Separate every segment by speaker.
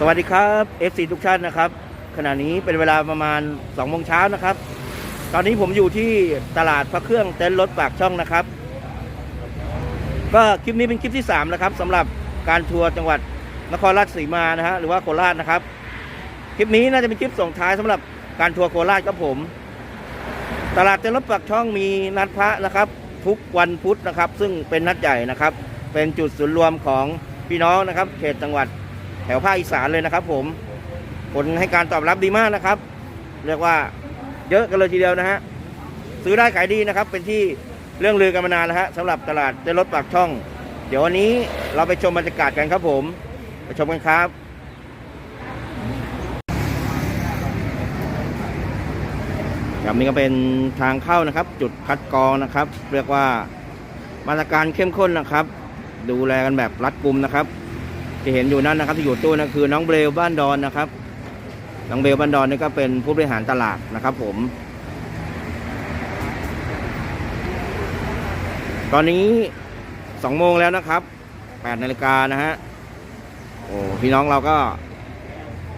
Speaker 1: สวัสดีครับ FC ทุกท่านนะครับ ขณะนี้เป็นเวลาประมาณ2โมงเช้านะครับ ตอนนี้ผมอยู่ที่ตลาดพระเครื่องเต็นท์รถปากช่องนะครับ ก็คลิปนี้เป็นคลิปที่3แล้วครับสำหรับการทัวร์จังหวัดนครราชสีมานะฮะหรือว่าโคราชนะครับ คลิปนี้น่าจะเป็นคลิปส่งท้ายสำหรับการทัวร์โคราชครับผม ตลาดเต็นท์รถปากช่องมีนัดพระนะครับ ทุกวันพุธนะครับ ซึ่งเป็นนัดใหญ่นะครับ เป็นจุดศูนย์รวมของพี่น้องนะครับ เขตจังหวัด แถวภาคอีสานเลยนะครับ ผมผลให้การตอบรับดีมากนะครับ เรียกว่าเยอะกันเลยทีเดียวนะฮะซื้อได้ขายดีนะครับ เป็นที่เรื่องลือกันมานานนะฮะสำหรับตลาดเต้นรถปากช่อง เดี๋ยววันนี้เราไปชมบรรยากาศกันครับผม ไปชมกันครับครับนี่ก็เป็นทางเข้านะครับ จุดคัดกรองนะครับ เรียกว่ามาตรการเข้มข้นนะครับ ดูแลกันแบบรัดกุมนะครับ ที่เห็นอยู่นั่นนะครับที่อยู่ตู้นั่นคือน้องเบลบ้านดอนนะครับ น้องเบลบ้านดอนนี่ก็เป็นผู้บริหารตลาดนะครับ ผม ตอนนี้สองโมงแล้วนะครับแปดนาฬิกานะฮะโอ้พี่น้องเราก็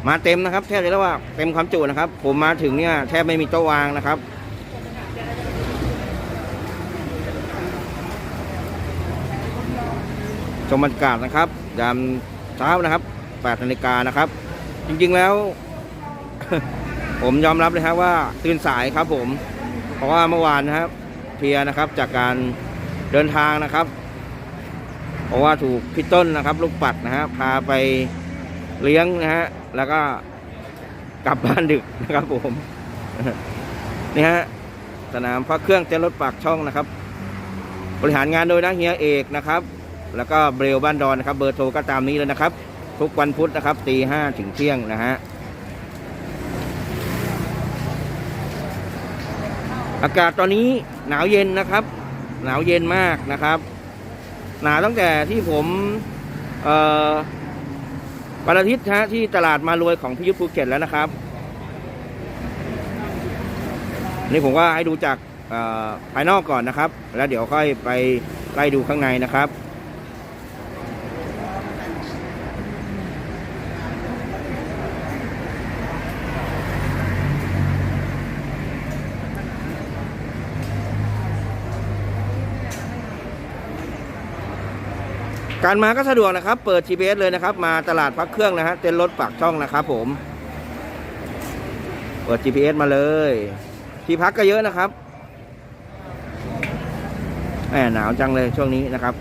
Speaker 1: มาเต็มนะครับแทบจะเรียกว่าเต็มความจุนะครับ ผมมาถึงเนี่ยแทบไม่มีโต๊ะวางนะครับชมบรรยากาศนะครับยาม เช้านะครับ8นาฬิกานะครับ จริงๆแล้ว ผมยอมรับเลยครับว่าตื่นสายครับผม เพราะว่าเมื่อวานนะครับเพียนะครับจากการเดินทางนะครับ เพราะว่าถูกพี่ต้นนะครับ ลูกปัดนะฮะพาไปเลี้ยงนะฮะแล้วก็กลับบ้านดึกนะครับผมนี่ฮะสนามพระเครื่องเต้นรถปากช่องนะครับ บริหารงานโดยนักเฮียเอกนะครับ แล้วก็เบรลบ้านดอนนะครับ เบอร์โทรก็ตามนี้เลยนะครับ ทุกวันพุธนะครับตีห้าถึงเที่ยงนะฮะอากาศตอนนี้หนาวเย็นนะครับ หนาวเย็นมากนะครับ หนาวตั้งแต่ที่ผมเอ่อวันอาทิตย์ฮะที่ตลาดมารวยของพิยุทธภูเก็ตแล้วนะครับ นี่ผมก็ให้ดูจากภายนอกก่อนนะครับ แล้วเดี๋ยวค่อยไปไล่ดูข้างในนะครับ การมาก็สะดวกนะครับ เปิด GPS เลยนะครับ มาตลาดพักเครื่องนะฮะ เต้นรถปากช่องนะครับผม เปิด GPS มาเลย ที่พักก็เยอะนะครับแหมหนาวจังเลยช่วงนี้นะครับ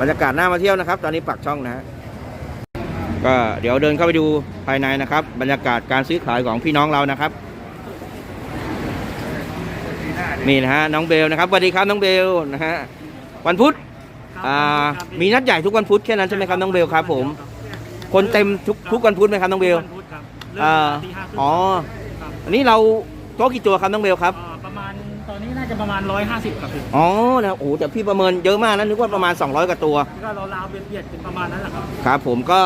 Speaker 1: บรรยากาศน่ามาเที่ยวนะครับ ตอนนี้ปากช่องนะฮะ ก็เดี๋ยวเดินเข้าไปดูภายในนะครับ บรรยากาศการซื้อขายของพี่น้องเรานะครับ นี่นะฮะน้องเบลนะครับสวัสดีครับน้องเบลนะฮะวันพุธ อ่ามีนัดใหญ่ทุกวันพุธแค่นั้นใช่ไหมครับน้องเบลครับ ผม คนเต็มทุกทุกวันพุธไหมครับน้องเบล
Speaker 2: วันพุธครับเริ่ม
Speaker 1: อ่า
Speaker 2: ตีห้าครึ่ง
Speaker 1: อ๋อ
Speaker 2: ครับ
Speaker 1: อันนี้เราโต๊ะกี่ตัวครับน้องเบลครับ
Speaker 2: อ่าประมาณตอนนี้น่าจะประมาณ 150 ครับพี่
Speaker 1: อ๋อนะโอ้โหแต่พี่ประเมินเยอะมากนะนึกว่าประมาณ 200กว่าตัว
Speaker 2: แล้วก็เราลาวๆเบียดๆเป็นประมาณนั้นแหละครับ
Speaker 1: ครับผมก็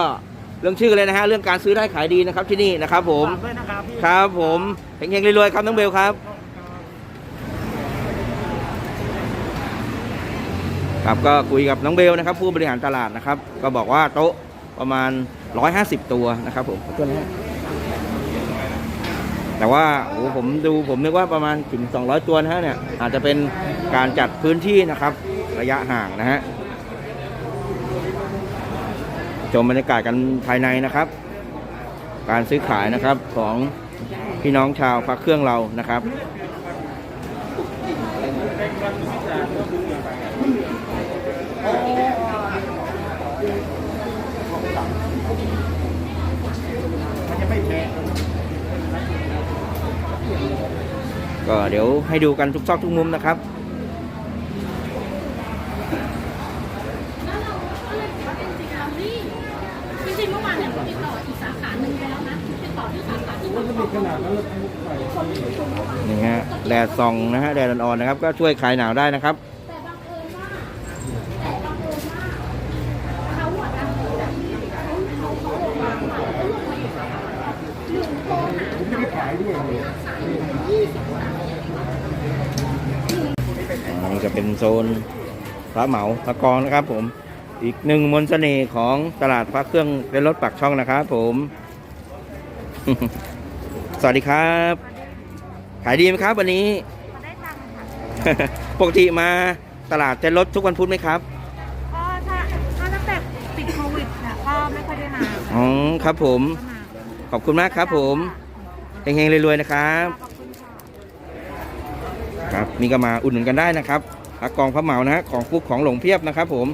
Speaker 1: เรื่องชื่อเลยนะฮะเรื่องการซื้อได้ขายดีนะครับที่นี่นะครับผม
Speaker 2: ฝากด้วยนะครับพี่
Speaker 1: ครับผมเฮงๆรวยๆครับน้องเบลครับ ครับก็คุยกับน้องเบลนะครับ ผู้บริหารตลาดนะครับ ก็บอกว่าโต๊ะประมาณ 150 ตัวนะครับผมขอโทษนะฮะแต่ว่าโอ้โหผมดูผมนึกว่าประมาณถึง 200 ตัวนะฮะเนี่ยอาจจะเป็นการจัดพื้นที่นะครับ ระยะห่างนะฮะชมบรรยากาศกันภายในนะครับ การซื้อขายนะครับของพี่น้องชาวพักเครื่องเรานะครับ ก็เดี๋ยวให้ดูกันทุกซอกทุกมุมนะครับ
Speaker 3: จริงๆเมื่อวานเนี่ยผมติดต่ออีกสาขาหนึ่งไปแล้วนะติดต่อที่สาขาที่บางกอก
Speaker 1: นี่ฮะแดดส่องนะฮะแดดอ่อนๆนะครับ ก็ช่วยคลายหนาวได้นะครับ
Speaker 3: แต่บังเอิญว่าแต่บังเอิญว่าเขาอะนะจากที่เขาเขาเขาโอนมาหนึ่งโอนหาผมไม่ได้ขายด้วยยี่สิบสาม
Speaker 1: อั นนี้ก็เป็นโซนพระเหมาพระกองนะครับผมอีกหนึ่งมนต์เสน่ห์ของตลาดพระเครื่องเป็นรถปักช่องนะครับผม สวัสดีครับ ขายดีไหมครับวันนี้
Speaker 3: พอได้ตังค์ค่ะ
Speaker 1: ปกติมาตลาดเต้นรถทุกวันพุธไหมครับ
Speaker 3: ก็ถ้าถ้าตั้งแต่ปิดโควิดเนี่ยก็ไม่ค่อยได้มา
Speaker 1: อ๋อครับผม
Speaker 3: ก็มา
Speaker 1: ขอบคุณมากครับผมเฮงๆรวยๆนะครับ
Speaker 3: ขอบคุณค่ะ
Speaker 1: ครับ นี่ก็มาอุดหนุนกันได้นะครับ อากองพระเหมานะฮะของฟุกของหลงเพียบนะครับผม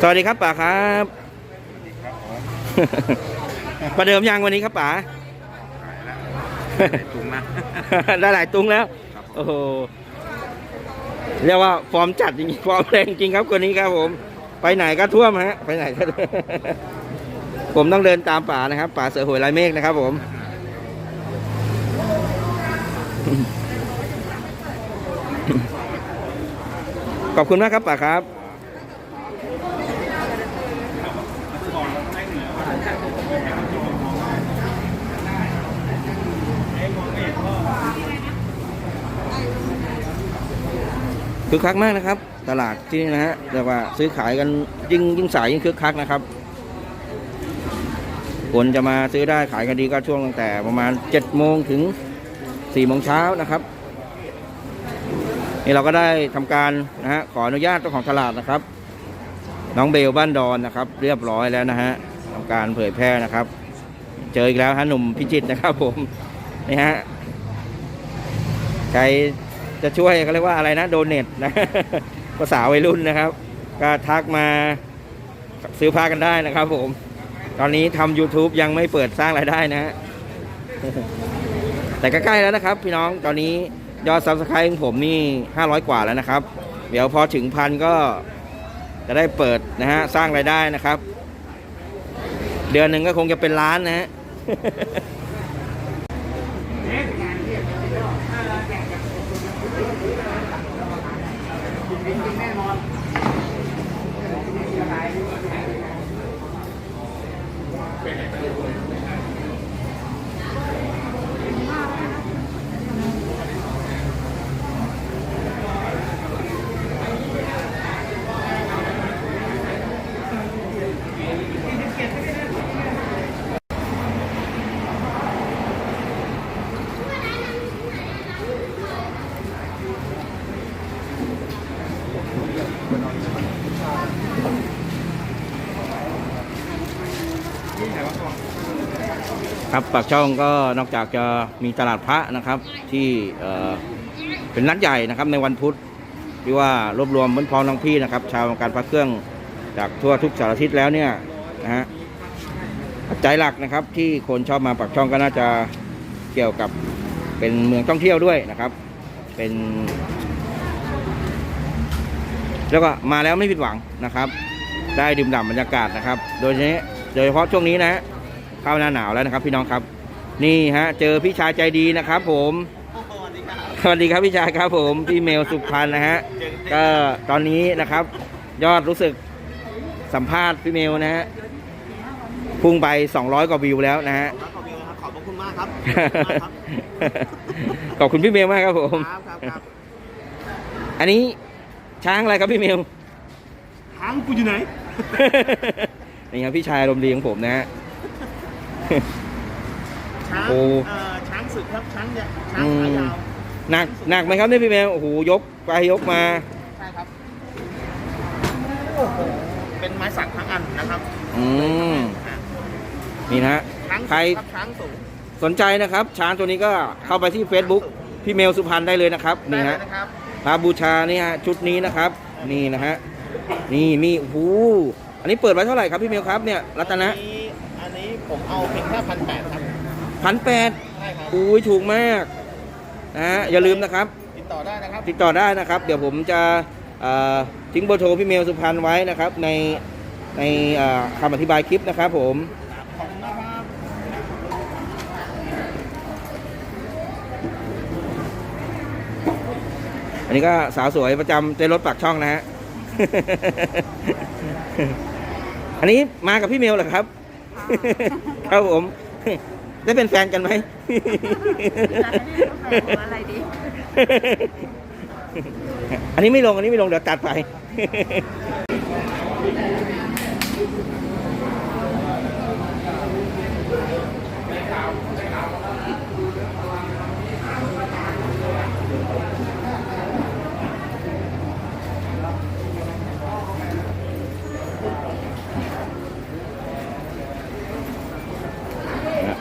Speaker 1: สวัสดีครับป๋าครับประเดิมยังวันนี้ครับป๋า
Speaker 4: ถุงนะ
Speaker 1: ได้หลายตุงแล้ว โอ้โหเรียกว่าฟอร์มจัดจริงๆฟอร์มแรงจริงครับคนนี้ครับผม ไปไหนก็ท่วมฮะ ไปไหนก็ผมต้องเดินตามป่านะครับ ป่าเสือหวยลายเมฆนะครับผม ขอบคุณมากครับป่าครับคึกคักมากนะครับ ตลาดที่นี่นะฮะเรียกว่าซื้อขายกันยิ่งยิ่งสายยิ่งคึกคักนะครับคนจะมาซื้อได้ขายกันดีก็ช่วงตั้งแต่ประมาณ7จ็ดโมงถึง4ี่โมงเช้านะครับ นี่เราก็ได้ทำการนะฮะขออนุญาตเจ้าของตลาดนะครับ น้องเบลบ้านดอนนะครับ เรียบร้อยแล้วนะฮะทำการเผยแพร่นะครับ เจออีกแล้วฮะหนุ่มพิจิตนะครับ ผมนี่ฮะใครจะช่วยเขาเรียกว่าอะไรนะโดเนทนะภาษาวัยรุ่นนะครับ ก็ทักมาซื้อผ้ากันได้นะครับ ผม ตอนนี้ทำ YouTube ยังไม่เปิดสร้างรายได้นะฮะแต่ก็ใกล้แล้วนะครับ พี่น้องตอนนี้ ยอดซับสไครต์ของผมนี่ 500 กว่าแล้วนะครับ เดี๋ยวพอถึงพันก็จะได้เปิดนะฮะ สร้างรายได้นะครับ เดือนหนึ่งก็คงจะเป็นล้านนะฮะ ครับปากช่องก็นอกจากจะมีตลาดพระนะครับที่เเป็นนัดใหญ่นะครับในวันพุธที่ว่ารวบรวมเพื่อนพ้องน้องพี่นะครับ ชาวการพระเครื่องจากทั่วทุกสารทิศแล้วเนี่ยนะฮะปัจจัยหลักนะครับ ที่คนชอบมาปากช่องก็น่าจะเกี่ยวกับเป็นเมืองท่องเที่ยวด้วยนะครับ เป็น แล้วก็มาแล้วไม่ผิดหวังนะครับ ได้ดื่มด่ำบรรยากาศนะครับ โดยเฉพาะโดยเฉพาะช่วงนี้นะฮะ เข้าหน้าหนาวแล้วนะครับ พี่น้องครับ นี่ฮะ เจอพี่ชายใจดีนะครับ ผมสวัสดีครับพี่ชายครับ ผมพี่เมลสุพรรณนะฮะก็ตอนนี้นะครับ ยอดรู้สึกสัมภาษณ์พี่เมลนะฮะพุ่งไป 200 กว่าวิวแล้วนะฮะ
Speaker 2: ขอบคุณครับขอบพระคุณมากครับ
Speaker 1: ขอบคุณพี่เมลมากครับผม
Speaker 2: ครับครับครับ
Speaker 1: อันนี้ช้างอะไรครับพี่เมล
Speaker 2: ทางกูอยู่ไหน
Speaker 1: นี่ครับพี่ชายอารมณ์ดีของผมนะฮะ
Speaker 2: ช้าง
Speaker 1: โอ้
Speaker 2: เอ่อช้างศึกครับช้างเนี่ยช้างขายาว
Speaker 1: หนักหนักไหมครับเนี่ยพี่เมลโอ้โหยกไปยกมา
Speaker 2: ใช่ครับโอ้โหเป็นไม้สักทั้งอันนะครับ
Speaker 1: อืมนี่นะฮะ
Speaker 2: ช้าง
Speaker 1: ใคร
Speaker 2: ครับช้างสูง
Speaker 1: สนใจนะครับ ช้างตัวนี้ก็เข้าไปที่ Facebook พี่เมลสุพรรณได้เลยนะครับนี่
Speaker 2: ได้
Speaker 1: ฮะ
Speaker 2: เลยนะครับ
Speaker 1: พาบูชานี่ฮะชุดนี้นะครับ นี่นะฮะนี่มีโอ้โหอันนี้เปิดไว้เท่าไหร่ครับพี่เมลครับเนี่ยรัตนะ
Speaker 2: อันนี้อันนี้ ผมเอาเพียงแค่พันแปดครับ
Speaker 1: พันแปด
Speaker 2: ใช่ครับ
Speaker 1: อุ้ยถูกมากนะฮะอย่าลืมนะครับ
Speaker 2: ติดต่อได้นะครับ
Speaker 1: ติดต่อได้นะครับ เดี๋ยวผมจะเอ่อทิ้งเบอร์โทรพี่เมลสุพรรณไว้นะครับ ในในเอ่อคำอธิบายคลิปนะครับผม
Speaker 2: ขอบคุณนะครับ
Speaker 1: อันนี้ก็สาวสวยประจำเต้นรถปากช่องนะฮะ อันนี้มากับพี่เมลเหรอครับ ครับผมได้เป็นแฟนกันไหม
Speaker 3: อะไรดี
Speaker 1: อันนี้ไม่ลงอันนี้ไม่ลงเดี๋ยวตัดไป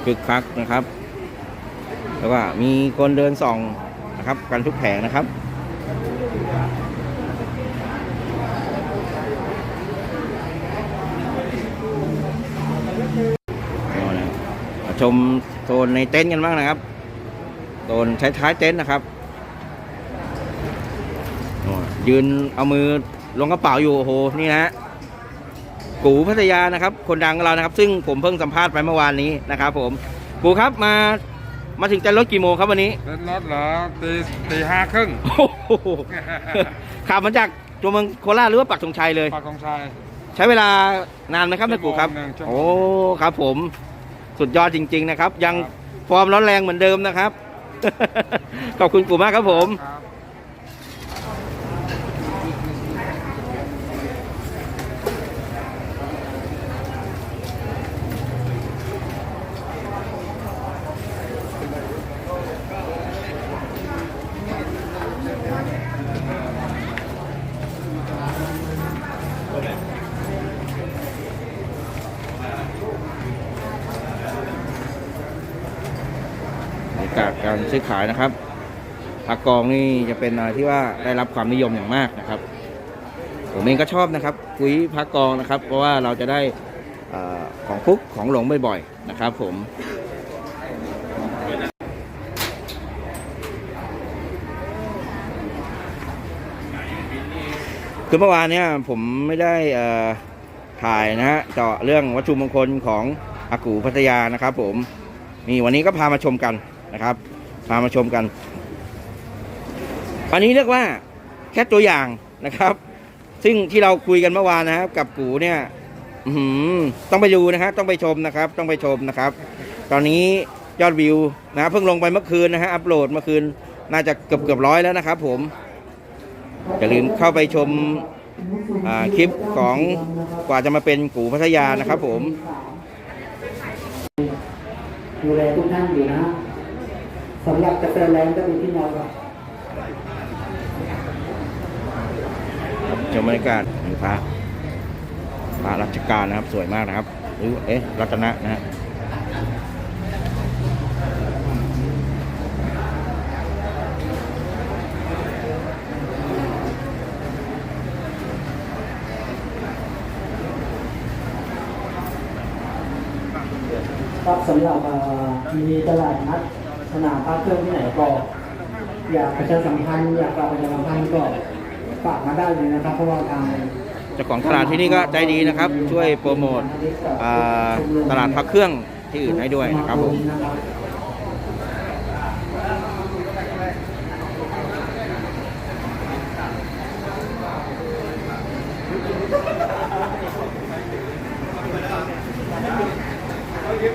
Speaker 1: คึกคักนะครับ แล้วก็มีคนเดินส่องนะครับ กันทุกแผงนะครับมาชมโซนในเต็นท์กันบ้างนะครับโซนใช้ท้ายเต็นท์นะครับยืนเอามือลงกระเป๋าอยู่โอ้โหนี่นะฮะ กูพัทยานะครับ คนดังของเรานะครับ ซึ่งผมเพิ่งสัมภาษณ์ไปเมื่อวานนี้นะครับ ผมกูครับมามาถึงเต็นท์รถกี่โมงครับวันนี้
Speaker 4: เล่นรถเหรอตีตีห้าครึ่ง
Speaker 1: โอ้โหขับมาจากตัวเมืองโคราชหรือว่าปักธงชัยเลย
Speaker 4: ปากของชัย
Speaker 1: ใช้เวลานานไหมครับแม่กูครับ
Speaker 4: ชั่วโมงหนึ่งชั่วโมง
Speaker 1: โอ้ครับ ผมสุดยอดจริง ๆ นะครับ ยัง
Speaker 4: ครับ
Speaker 1: ฟอร์มร้อนแรงเหมือนเดิมนะครับ ขอบคุณกูมากครับผม
Speaker 4: ครับ
Speaker 1: การซื้อขายนะครับผักกองนี่จะเป็นอะไรที่ว่าได้รับความนิยมอย่างมากนะครับ ผมเองก็ชอบนะครับคุยผักกองนะครับ เพราะว่าเราจะได้อของฟุกของหลงบ่อยๆนะครับ ผมคือเมื่อวานเนี่ยผมไม่ได้ถ่ายนะฮะเจาะเรื่องวัตถุมงคลของอากูพัทยานะครับ ผมนี่วันนี้ก็พามาชมกันนะครับ พามาชมกัน อันนี้เรียกว่าแค่ตัวอย่างนะครับ ซึ่งที่เราคุยกันเมื่อวานนะครับ กับกูเนี่ยต้องไปดูนะครับต้องไปชมนะครับ ต้องไปชมนะครับ ตอนนี้ยอดวิวนะครับเพิ่งลงไปเมื่อคืนนะฮะอัปโหลดเมื่อคืนน่าจะเกือบเกือบร้อยแล้วนะครับ ผมอย่าลืมเข้าไปชมคลิปของกว่าจะมาเป็นกูพัทยานะครับ ผม
Speaker 5: ดูแลทุกท่านอยู่นะ สำหรับกาแฟแรงก็มีที่นอนครับ
Speaker 1: ชมบรรยากาศนี่พระพระรัชกาลนะครับ สวยมากนะครับหรือเอ๊ะรัตนะนะฮะ
Speaker 5: ครับสำหรับเอ่อมีตลาดนัดส นามพระเครื่องที่ไหนก็อยากประชาสัมพันธ์อยากฝากประชาสัมพันธ์ก็ฝากมาได้เลยนะครับ เพราะว่าทาง
Speaker 1: เจ้าของตลาดที่นี่ก็ใจดีนะครับ ช่วยโปรโมทตลาดพักเครื่องที่อื่นให้ด้วยนะครับผม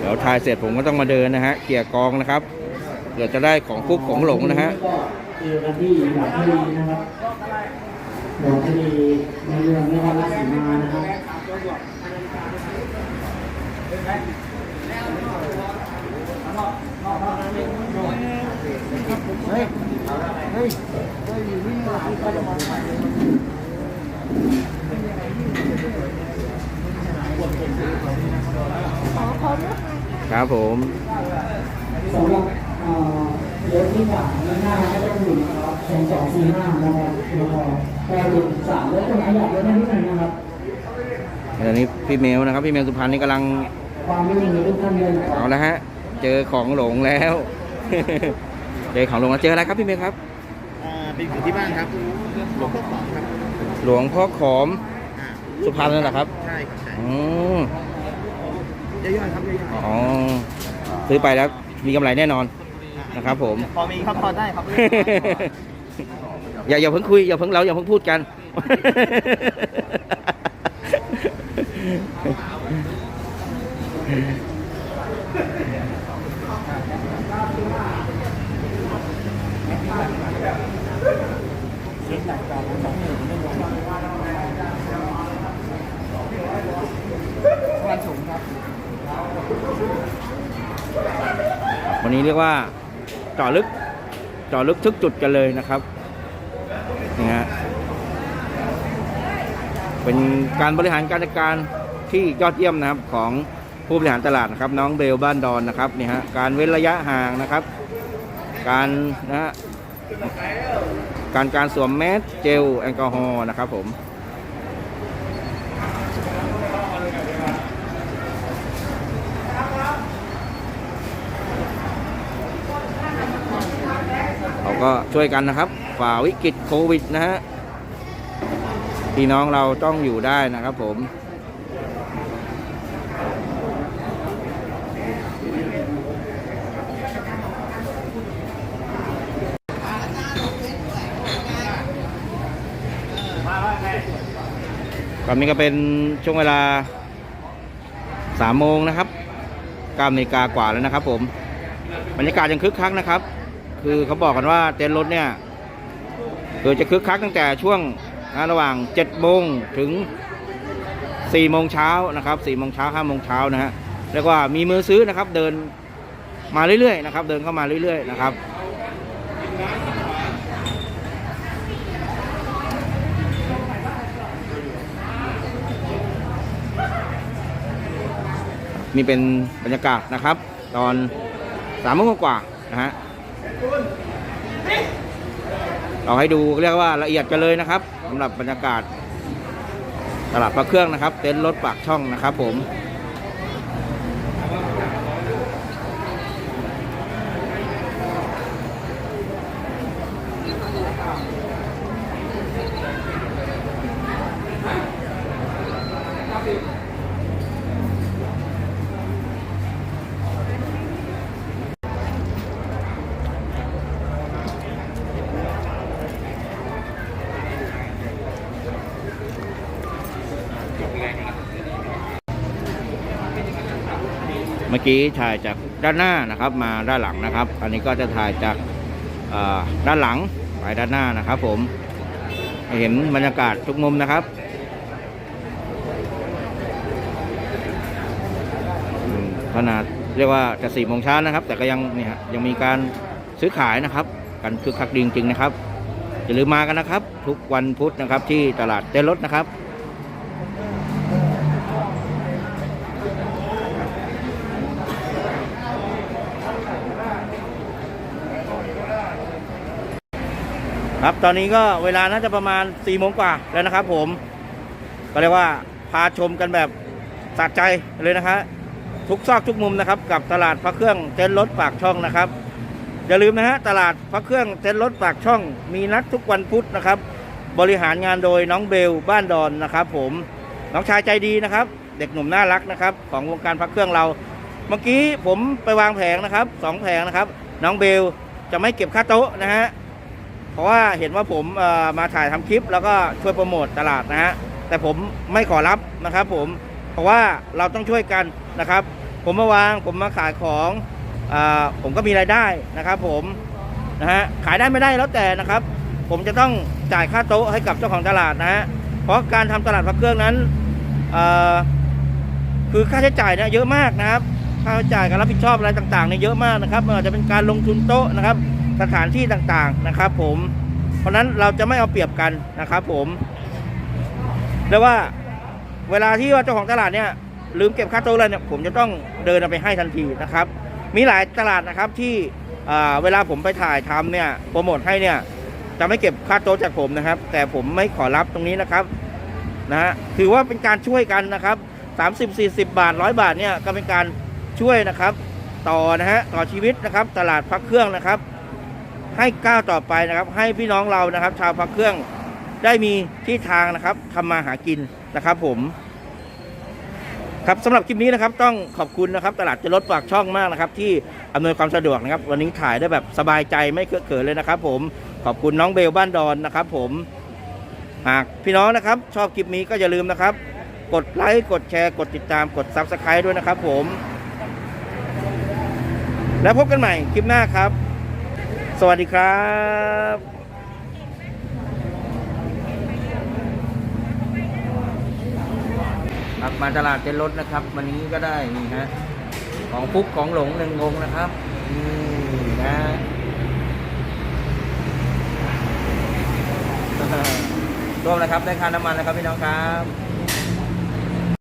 Speaker 1: เดี๋ยวถ่ายเสร็จผมก็ต้องมาเดินนะฮะเกี่ยกองนะครับ ผื่อจะได้ของคุกของหลงนะฮะ
Speaker 5: เจอกันที่หนองทะเลนะครับหนองทะเลในเมืองนครราชสีมานะครับ
Speaker 1: ครับผม
Speaker 5: สำหรับเอ่อ รถที่สามหน้าก็จะอยู่นะครับสองสองสี่ห้านะครับแล้วก็แปดหนึ่งสามแล้วก็ขยับรถได้นิดหนึงนะครับ
Speaker 1: ตอนนี้พี่เมลนะครับ พี่เมลสุพรรณนี่กำลัง
Speaker 5: ความไม่มีทุกท่านเลย
Speaker 1: เอาละฮะ เจอของหลงแล้ว เจอของหลงแล้วเจออะไรครับพี่เมลครับ
Speaker 2: อ่าเป็นอยู่ที่บ้านครับหลวงพ่อขอมครับ
Speaker 1: หลวงพ่อขอมสุพรรณนั่นแหละครับ
Speaker 2: ใช่ครับใช่
Speaker 1: อืม
Speaker 2: ย่อยๆครับย่อย
Speaker 1: อ๋อซื้อไปแล้วมีกำไรแน่นอน นะครับผม
Speaker 2: พอมีครับพอได้ครับ
Speaker 1: อย่าอย่าเพิ่งคุยอย่าเพิ่งเราอย่าเพิ่งพูดกัน วันนี้เรียกว่าเจาะลึกเจาะลึกทุกจุดกันเลยนะครับนี่ฮะเป็นการบริหารการจัดการที่ยอดเยี่ยมนะครับของผู้บริหารตลาดนะครับ น้องเบลบ้านดอนนะครับนี่ฮะการเว้นระยะห่างนะครับ การนะฮะการการสวมแมสเจลแอลกอฮอล์นะครับผม ก็ช่วยกันนะครับ ฝ่าวิกฤตโควิดนะฮะพี่น้องเราต้องอยู่ได้นะครับผมตอนนี้ก็เป็นช่วงเวลาสามโมงนะครับกานาฬิกากว่าแล้วนะครับผม บรรยากาศยังคึกคักนะครับ คือเขาบอกกันว่าเต็นท์รถเนี่ยคือจะคึกคักตั้งแต่ช่วงนะระหว่าง7โมงถึง4โมงเช้านะครับ4โมงเช้า5โมงเช้านะฮะเรียกว่ามีมือซื้อนะครับ เดินมาเรื่อยๆนะครับ เดินเข้ามาเรื่อยๆนะครับนี่เป็นบรรยากาศนะครับ ตอนสามโมงกว่านะฮะ เราให้ดูเรียกว่าละเอียดกันเลยนะครับสำหรับบรรยากาศตลาดพระเครื่องนะครับ เต็นท์รถปากช่องนะครับผม เมื่อกี้ถ่ายจากด้านหน้านะครับมาด้านหลังนะครับ อันนี้ก็จะถ่ายจากด้านหลังไปด้านหน้านะครับ ผมเห็นบรรยากาศทุกมุมนะครับขนาดเรียกว่าจะสี่โมงเช้านะครับ แต่ก็ยังนี่ฮะยังมีการซื้อขายนะครับ กันคึกคักดีจริงๆนะครับอย่าลืมมากันนะครับ ทุกวันพุธนะครับที่ตลาดเต้นรถนะครับ ครับตอนนี้ก็เวลาน่าจะประมาณ4ี่โมงกว่าแล้วนะครับผม ก็เรียกว่าพาชมกันแบบสะใจเลยนะฮะทุกซอกทุกมุมนะครับ กับตลาดพระเครื่องเต็นท์รถปากช่องนะครับ อย่าลืมนะฮะตลาดพระเครื่องเต็นท์รถปากช่อง มีนัดทุกวันพุธนะครับ บริหารงานโดยน้องเบลบ้านดอนนะครับ ผมน้องชายใจดีนะครับ เด็กหนุ่มน่ารักนะครับ ของวงการพระเครื่องเรา เมื่อกี้ผมไปวางแผงนะครับสองแผงนะครับ น้องเบลจะไม่เก็บค่าโต๊ะนะฮะ เพราะว่าเห็นว่าผมมาถ่ายทำคลิป แล้วก็ช่วยโปรโมทตลาดนะฮะแต่ผมไม่ขอรับนะครับ ผมเพราะว่าเราต้องช่วยกันนะครับ ผมมาวางผมมาขายของอผมก็มีรายได้นะครับ ผมนะฮะขายได้ไม่ได้แล้วแต่นะครับ ผมจะต้องจ่ายค่าโต๊ะให้กับเจ้าของตลาดนะฮะเพราะการทำตลาดพระเครื่องนั้นคือค่าใช้จ่ายเนี่ยเยอะมากนะครับค่าใช้จ่ายการรับผิดชอบอะไรต่างๆเนี่ยเยอะมากนะครับไม่ว่าจะเป็นการลงทุนโต๊ะนะครับ สถานที่ต่างๆนะครับผม เพราะนั้นเราจะไม่เอาเปรียบกันนะครับผมเรียกว่าเวลาที่ว่าเจ้าของตลาดเนี่ยลืมเก็บค่าโต๊ะอะไรเนี่ยผมจะต้องเดินไปให้ทันทีนะครับ มีหลายตลาดนะครับที่เวลาผมไปถ่ายทำเนี่ยโปรโมทให้เนี่ยจะไม่เก็บค่าโต๊ะจากผมนะครับ แต่ผมไม่ขอรับตรงนี้นะครับนะฮะถือว่าเป็นการช่วยกันนะครับ30 40 บาท 100 บาทเนี่ยก็เป็นการช่วยนะครับ ต่อนะฮะต่อชีวิตนะครับ ตลาดพักเครื่องนะครับ ให้ก้าวต่อไปนะครับ ให้พี่น้องเรานะครับ ชาวพักเครื่องได้มีที่ทางนะครับทำมาหากินนะครับ ผม ครับสำหรับคลิปนี้นะครับ ต้องขอบคุณนะครับ ตลาดจะรถฝากช่องมากนะครับ ที่อำนวยความสะดวกนะครับ วันนี้ถ่ายได้แบบสบายใจไม่เคอะเขินเลยนะครับ ผมขอบคุณน้องเบลบ้านดอนนะครับ ผมหากพี่น้องนะครับ ชอบคลิปนี้ก็อย่าลืมนะครับ กดไลค์กดแชร์กดติดตามกด Subscribe ด้วยนะครับ ผม แล้วพบกันใหม่คลิปหน้าครับ สวัสดีครับ ครับมาตลาดเจนรถนะครับ วันนี้ก็ได้นี่ฮะของฟุกของหลงหนึ่งองนะครับนี่นะร่วมนะครับได้ค่าน้ำมันนะครับพี่น้องครับ